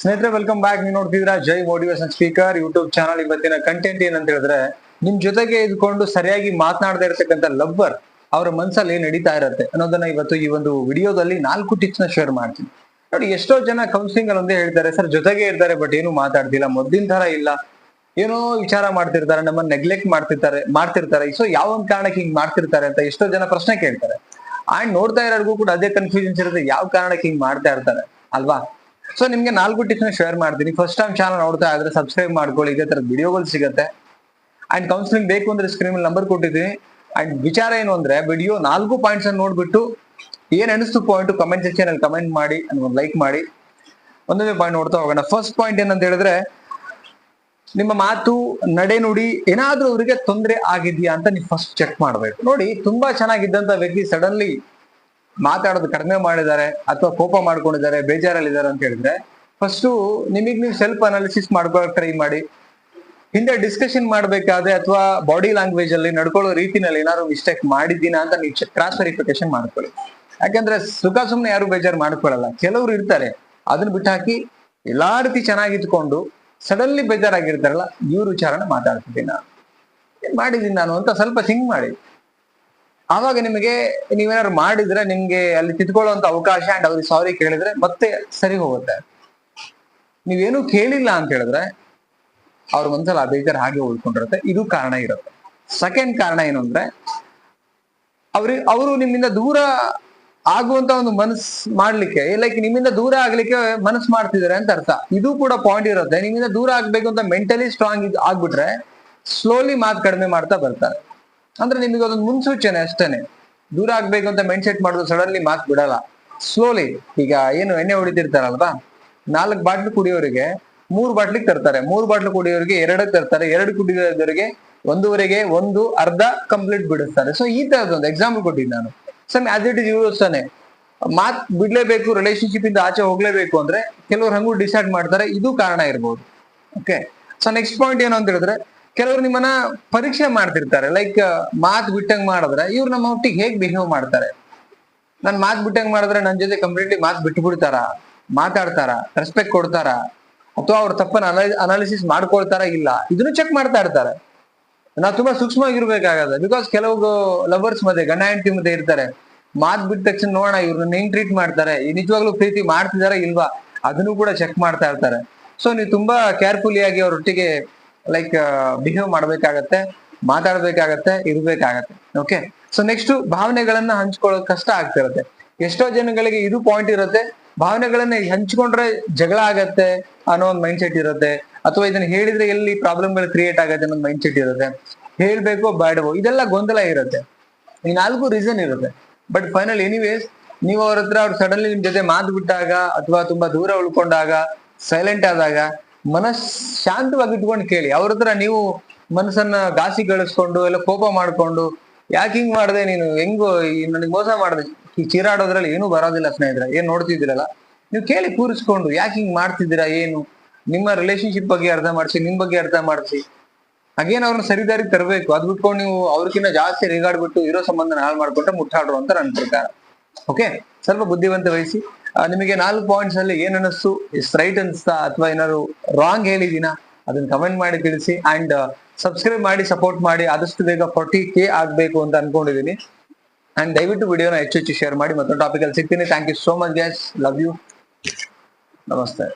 ಸ್ನೇಹಿತರೆ welcome back ನೀವು ನೋಡ್ತಿದ್ದೀರಾ Jai motivation speaker YouTube channel ಇವತ್ತಿನ ಕಂಟೆಂಟ್ ಏನಂತ ಹೇಳಿದ್ರೆ, ನಿಮ್ ಜೊತೆಗೆ ಇದ್ಕೊಂಡು ಸರಿಯಾಗಿ ಮಾತನಾಡದೇ ಇರತಕ್ಕಂತ ಲವ್ವರ್ ಅವರ ಮನ್ಸಲ್ಲಿ ನಡೀತಾ ಇರತ್ತೆ ಅನ್ನೋದನ್ನ ಇವತ್ತು ಈ ಒಂದು ವಿಡಿಯೋದಲ್ಲಿ ನಾಲ್ಕು ಟಿಪ್ಸ್ನ ಶೇರ್ ಮಾಡ್ತೀನಿ. ನೋಡಿ, ಎಷ್ಟೋ ಜನ ಕೌನ್ಸಿಲಿಂಗ್ ಅಲ್ಲಿ ಒಂದೇ ಹೇಳ್ತಾರೆ, ಸರ್, ಜೊತೆಗೆ ಇರ್ತಾರೆ ಬಟ್ ಏನು ಮಾತಾಡ್ತಿಲ್ಲ, ಮೊದ್ಲಿನ ತರ ಇಲ್ಲ. ಏನೋ ವಿಚಾರ ಮಾಡ್ತಿರ್ತಾರೆ, ನಮ್ಮನ್ನ ನೆಗ್ಲೆಕ್ಟ್ ಮಾಡ್ತಿರ್ತಾರೆ ಮಾಡ್ತಿರ್ತಾರೆ. ಸೊ ಯಾವ ಒಂದ್ ಕಾರಣಕ್ಕೆ ಹಿಂಗ್ ಮಾಡ್ತಿರ್ತಾರೆ ಅಂತ ಎಷ್ಟೋ ಜನ ಪ್ರಶ್ನೆ ಕೇಳ್ತಾರೆ. ಅಂಡ್ ನೋಡ್ತಾ ಇರೋರ್ಗೂ ಕೂಡ ಅದೇ ಕನ್ಫ್ಯೂಷನ್ಸ್ ಇರುತ್ತೆ, ಯಾವ ಕಾರಣಕ್ಕೆ ಹಿಂಗ್ ಮಾಡ್ತಾ ಇರ್ತಾರೆ. ಅಲ್ವಾ? ಸೊ ನಿಮ್ಗೆ ನಾಲ್ಕು ಟಿಪ್ಸ್ನ ಶೇರ್ ಮಾಡ್ತೀನಿ. ಫಸ್ಟ್ ಟೈಮ್ ಚಾನಲ್ ನೋಡ್ತಾ ಇದ್ರೆ ಸಬ್ಸ್ಕ್ರೈಬ್ ಮಾಡ್ಕೊಳ್ಳಿ. ಇದೇ ತರ ವಿಡಿಯೋಗಳು ಸಿಗುತ್ತೆ. ಅಂಡ್ ಕೌನ್ಸಿಲಿಂಗ್ ಬೇಕು ಅಂದ್ರೆ ಸ್ಕ್ರೀನ್ ನಂಬರ್ ಕೊಟ್ಟಿದ್ದೀನಿ. ಅಂಡ್ ವಿಚಾರ ಏನು ಅಂದ್ರೆ ವಿಡಿಯೋ ನಾಲ್ಕು ಪಾಯಿಂಟ್ಸ್ ಅನ್ನು ನೋಡ್ಬಿಟ್ಟು ಏನ್ ಅನಿಸ್ತು ಪಾಯಿಂಟ್ ಕಮೆಂಟ್ ಸೆಕ್ಷನ್ ಅಲ್ಲಿ ಕಮೆಂಟ್ ಮಾಡಿ ಒಂದು ಲೈಕ್ ಮಾಡಿ. ಒಂದೊಂದೇ ಪಾಯಿಂಟ್ ನೋಡ್ತಾ ಹೋಗೋಣ. ಫಸ್ಟ್ ಪಾಯಿಂಟ್ ಏನಂತ ಹೇಳಿದ್ರೆ, ನಿಮ್ಮ ಮಾತು, ನಡೆ ನುಡಿ, ಏನಾದ್ರೂ ಅವರಿಗೆ ತೊಂದರೆ ಆಗಿದ್ಯಾ ಅಂತ ನೀವು ಫಸ್ಟ್ ಚೆಕ್ ಮಾಡ್ಬೇಕು. ನೋಡಿ, ತುಂಬಾ ಚೆನ್ನಾಗಿದ್ದಂತ ವ್ಯಕ್ತಿ ಸಡನ್ಲಿ ಮಾತಾಡೋದು ಕಡಿಮೆ ಮಾಡಿದ್ದಾರೆ ಅಥವಾ ಕೋಪ ಮಾಡ್ಕೊಂಡಿದ್ದಾರೆ, ಬೇಜಾರಲ್ಲಿದ್ದಾರೆ ಅಂತ ಹೇಳಿದ್ರೆ ಫಸ್ಟ್ ನಿಮಗೆ ನೀವು ಸೆಲ್ಫ್ ಅನಾಲಿಸಿಸ್ ಮಾಡ್ಕೊಳಕ್ ಟ್ರೈ ಮಾಡಿ. ಹಿಂದೆ ಡಿಸ್ಕಷನ್ ಮಾಡ್ಬೇಕಾದ್ರೆ ಅಥವಾ ಬಾಡಿ ಲ್ಯಾಂಗ್ವೇಜ್ ಅಲ್ಲಿ ನಡ್ಕೊಳ್ಳೋ ರೀತಿನಲ್ಲಿ ಏನಾದ್ರು ಮಿಸ್ಟೇಕ್ ಮಾಡಿದ್ದೀನಾ ಅಂತ ನೀವು ಕ್ರಾಸ್ ವೆರಿಫಿಕೇಶನ್ ಮಾಡ್ಕೊಳ್ಳಿ. ಯಾಕಂದ್ರೆ ಸುಖ ಸುಮ್ಮನೆ ಯಾರು ಬೇಜಾರು ಮಾಡ್ಕೊಳ್ಳಲ್ಲ. ಕೆಲವ್ರು ಇರ್ತಾರೆ. ಅದನ್ನ ಬಿಟ್ಟು ಹಾಕಿ ಎಲ್ಲಾ ರೀತಿ ಚೆನ್ನಾಗಿದ್ಕೊಂಡು ಸಡನ್ಲಿ ಬೇಜಾರಾಗಿರ್ತಾರಲ್ಲ, ಇವ್ರ ವಿಚಾರನ ಮಾತಾಡ್ತಿದ್ದೀನಿ? ನಾನು ಏನ್ ಮಾಡಿದೀನಿ ನಾನು ಅಂತ ಸ್ವಲ್ಪ ಥಿಂಕ್ ಮಾಡಿ. ಆವಾಗ ನಿಮಗೆ ನೀವೇನಾದ್ರು ಮಾಡಿದ್ರೆ ನಿಮ್ಗೆ ಅಲ್ಲಿ ತಿದ್ಕೊಳ್ಳುವಂತ ಅವಕಾಶ ಅಂಡ್ ಅವ್ರಿಗೆ ಸಾರಿ ಕೇಳಿದ್ರೆ ಮತ್ತೆ ಸರಿ ಹೋಗುತ್ತೆ. ನೀವೇನು ಕೇಳಿಲ್ಲ ಅಂತ ಹೇಳಿದ್ರೆ ಅವ್ರ ಒಂದ್ಸಲ ಬೇಜಾರು ಹಾಗೆ ಉಳ್ಕೊಂಡಿರುತ್ತೆ. ಇದು ಕಾರಣ ಇರುತ್ತೆ. ಸೆಕೆಂಡ್ ಕಾರಣ ಏನು ಅಂದ್ರೆ ಅವ್ರಿಗೆ ಅವರು ನಿಮ್ಮಿಂದ ದೂರ ಆಗುವಂತ ಒಂದು ಮನಸ್ ಮಾಡ್ಲಿಕ್ಕೆ ಲೈಕ್ ನಿಮ್ಮಿಂದ ದೂರ ಆಗ್ಲಿಕ್ಕೆ ಮನಸ್ ಮಾಡ್ತಿದ್ದಾರೆ ಅಂತ ಅರ್ಥ. ಇದು ಕೂಡ ಪಾಯಿಂಟ್ ಇರುತ್ತೆ. ನಿಮ್ಮಿಂದ ದೂರ ಆಗ್ಬೇಕು ಅಂತ ಮೆಂಟಲಿ ಸ್ಟ್ರಾಂಗ್ ಆಗ್ಬಿಟ್ರೆ ಸ್ಲೋಲಿ ಮಾತು ಕಡಿಮೆ ಮಾಡ್ತಾ ಬರ್ತಾರೆ. ಅಂದ್ರೆ ನಿಮಗೆ ಅದೊಂದು ಮುನ್ಸೂಚನೆ ಅಷ್ಟೇನೆ. ದೂರ ಆಗ್ಬೇಕು ಅಂತ ಮೈಂಡ್ ಸೆಟ್ ಮಾಡೋದು ಸಡನ್ಲಿ ಮಾತು ಬಿಡಲ್ಲ. ಸ್ಲೋಲಿ ಈಗ ಏನು ಎಣ್ಣೆ ಹೊಡಿತಿರ್ತಾರಲ್ವಾ? ನಾಲ್ಕು ಬಾಟ್ಲು ಕುಡಿಯೋರಿಗೆ ಮೂರು ಬಾಟ್ಲಿಗೆ ತರ್ತಾರೆ. ಮೂರು ಬಾಟ್ಲು ಕುಡಿಯೋರಿಗೆ ಎರಡು ತರ್ತಾರೆ. ಎರಡು ಕುಡಿಯೋರಿಗೆ ಒಂದೂವರೆಗೆ ಒಂದು, ಅರ್ಧ ಕಂಪ್ಲೀಟ್ ಬಿಡಿಸ್ತಾರೆ. ಸೊ ಈ ತರದೊಂದು ಎಕ್ಸಾಂಪಲ್ ಕೊಟ್ಟಿದ್ದೆ ನಾನು. Some as it is use ತಾನೆ ಮಾತ್ ಬಿಡ್ಲೇಬೇಕು ರಿಲೇಶನ್ಶಿಪ್ ಇಂದ ಆಚೆ ಹೋಗ್ಲೇಬೇಕು ಅಂದ್ರೆ ಕೆಲವರು ಹಂಗೂ ಡಿಸೈಡ್ ಮಾಡ್ತಾರೆ. ಇದು ಕಾರಣ ಇರ್ಬೋದು. ಓಕೆ ಸೊ ನೆಕ್ಸ್ಟ್ ಪಾಯಿಂಟ್ ಏನು ಅಂತ ಹೇಳಿದ್ರೆ ಕೆಲವರು ನಿಮ್ಮನ್ನ ಪರೀಕ್ಷೆ ಮಾಡ್ತಿರ್ತಾರೆ. ಲೈಕ್ ಮಾತ್ ಬಿಟ್ಟಂಗ್ ಮಾಡಿದ್ರೆ ಇವ್ರು ನಮ್ಮ ಒಟ್ಟಿಗೆ ಹೇಗ್ ಬಿಹೇವ್ ಮಾಡ್ತಾರೆ? ನನ್ ಮಾತ್ ಬಿಟ್ಟಂಗ್ ಮಾಡಿದ್ರೆ ನನ್ ಜೊತೆ ಕಂಪ್ಲೀಟ್ಲಿ ಮಾತ್ ಬಿಟ್ಟು ಬಿಡ್ತಾರ ಮಾತಾಡ್ತಾರ? ರೆಸ್ಪೆಕ್ಟ್ ಕೊಡ್ತಾರ? ಅಥವಾ ಅವ್ರ ತಪ್ಪನ್ನ ಅನಾಲಿಸಿಸ್ ಮಾಡ್ಕೊಳ್ತಾರ ಇಲ್ಲ? ಇದನ್ನು ಚೆಕ್ ಮಾಡ್ತಾ ಇರ್ತಾರೆ. ನಾವು ತುಂಬಾ ಸೂಕ್ಷ್ಮವಾಗಿರ್ಬೇಕಾಗದ ಬಿಕಾಸ್ ಕೆಲವು ಲವರ್ಸ್ ಮಧ್ಯೆ, ಗಂಡ, ಹೆಂಡತಿ ಮಧ್ಯೆ ಇರ್ತಾರೆ. ಮಾತ್ ಬಿಟ್ಟ ತಕ್ಷಣ ನೋಡೋಣ ಇವ್ರನ್ನ ಹೆಂಗ್ ಟ್ರೀಟ್ ಮಾಡ್ತಾರೆ. ನಿಜವಾಗ್ಲೂ ಪ್ರೀತಿ ಮಾಡ್ತಿದಾರ ಇಲ್ವಾ? ಅದನ್ನು ಕೂಡ ಚೆಕ್ ಮಾಡ್ತಾ ಇರ್ತಾರೆ. ಸೊ ನೀವು ತುಂಬಾ ಕೇರ್ಫುಲಿ ಆಗಿ ಅವ್ರೊಟ್ಟಿಗೆ ಲೈಕ್ ಬಿಹೇವ್ ಮಾಡ್ಬೇಕಾಗತ್ತೆ, ಮಾತಾಡ್ಬೇಕಾಗತ್ತೆ, ಇರ್ಬೇಕಾಗತ್ತೆ. ಓಕೆ ಸೊ ನೆಕ್ಸ್ಟ್ ಭಾವನೆಗಳನ್ನ ಹಂಚ್ಕೊಳ್ಳೋದು ಕಷ್ಟ ಆಗ್ತಿರತ್ತೆ ಎಷ್ಟೋ ಜನಗಳಿಗೆ ಇದು ಪಾಯಿಂಟ್ ಇರುತ್ತೆ. ಭಾವನೆಗಳನ್ನ ಹಂಚ್ಕೊಂಡ್ರೆ ಜಗಳ ಆಗತ್ತೆ ಅನ್ನೋ ಒಂದು ಮೈಂಡ್ ಸೆಟ್ ಇರುತ್ತೆ. ಅಥವಾ ಇದನ್ನ ಹೇಳಿದ್ರೆ ಎಲ್ಲಿ ಪ್ರಾಬ್ಲಮ್ಗಳು ಕ್ರಿಯೇಟ್ ಆಗತ್ತೆ ಅನ್ನೋ ಮೈಂಡ್ ಸೆಟ್ ಇರುತ್ತೆ. ಹೇಳ್ಬೇಕೋ ಬೇಡವೋ ಇದೆಲ್ಲ ಗೊಂದಲ ಇರುತ್ತೆ. ಈ ನಾಲ್ಕು ರೀಸನ್ ಇರುತ್ತೆ. ಬಟ್ ಫೈನಲ್ ಎನಿವೇಸ್ ನೀವು ಅವ್ರ ಹತ್ರ ಅವ್ರು ಸಡನ್ಲಿ ನಿಮ್ ಜೊತೆ ಮಾತು ಬಿಟ್ಟಾಗ ಅಥವಾ ತುಂಬಾ ದೂರ ಉಳ್ಕೊಂಡಾಗ ಸೈಲೆಂಟ್ ಆದಾಗ ಮನಸ್ ಶಾಂತವಾಗಿ ಇಟ್ಕೊಂಡು ಕೇಳಿ. ಅವ್ರ ಹತ್ರ ನೀವು ಮನಸ್ಸನ್ನ ಗಾಸಿ ಗಳಿಸ್ಕೊಂಡು, ಎಲ್ಲ ಕೋಪ ಮಾಡ್ಕೊಂಡು, ಯಾಕೆ ಹಿಂಗ್ ಮಾಡ್ದೆ ನೀನು? ಹೆಂಗೋ ನನಗೆ ಮೋಸ ಮಾಡಿದೆ. ಈ ಚೀರಾಡೋದ್ರಲ್ಲಿ ಏನೂ ಬರೋದಿಲ್ಲ ಸ್ನೇಹಿತರೆ. ಏನ್ ನೋಡ್ತಿದ್ದೀರಲ್ಲ? ನೀವು ಕೇಳಿ ಕೂರಿಸ್ಕೊಂಡು, ಯಾಕೆ ಹಿಂಗ್ ಮಾಡ್ತಿದ್ದೀರಾ, ಏನು? ನಿಮ್ಮ ರಿಲೇಶನ್ಶಿಪ್ ಬಗ್ಗೆ ಅರ್ಥ ಮಾಡಿಸಿ, ನಿಮ್ ಬಗ್ಗೆ ಅರ್ಥ ಮಾಡಿಸಿ. ಹಾಗೇನ್ ಅವ್ರನ್ನ ಸರಿದಾರಿ ತರಬೇಕು? ಅದ್ ಬಿಟ್ಕೊಂಡು ನೀವು ಅವ್ರಕಿನ್ನ ಜಾಸ್ತಿ ರೇಗಾಡ್ಬಿಟ್ಟು ಇರೋ ಸಂಬಂಧನ ಹಾಳು ಮಾಡ್ಕೊಂಡ್ರೆ ಮುಟ್ಟಾಡ್ರು ಅಂತ ನನ್ನ ಪ್ರಕಾರ. ಓಕೆ ಸ್ವಲ್ಪ ಬುದ್ಧಿವಂತ ವಹಿಸಿ. ನಿಮಗೆ ನಾಲ್ಕು ಪಾಯಿಂಟ್ಸ್ ಅಲ್ಲಿ ಏನ್ ಅನಿಸ್ತು ಇಸ್ ರೈಟ್ ಅನಿಸ್ತಾ ಅಥವಾ ಏನಾದ್ರು ರಾಂಗ್ ಹೇಳಿದೀನಾ ಅದನ್ನ ಕಮೆಂಟ್ ಮಾಡಿ ತಿಳಿಸಿ ಅಂಡ್ ಸಬ್ಸ್ಕ್ರೈಬ್ ಮಾಡಿ ಸಪೋರ್ಟ್ ಮಾಡಿ, ಆದಷ್ಟು ಬೇಗ ಫಾರ್ಟಿ ಕೆ ಆಗ್ಬೇಕು ಅಂತ ಅನ್ಕೊಂಡಿದೀನಿ. ಅಂಡ್ ದಯವಿಟ್ಟು ವಿಡಿಯೋನ ಹೆಚ್ಚು ಹೆಚ್ಚು ಶೇರ್ ಮಾಡಿ ಮತ್ತೊಂದು ಟಾಪಿಕ್ ಅಲ್ಲಿ ಸಿಗ್ತೀನಿ. Thank you so much guys love you ನಮಸ್ತೆ.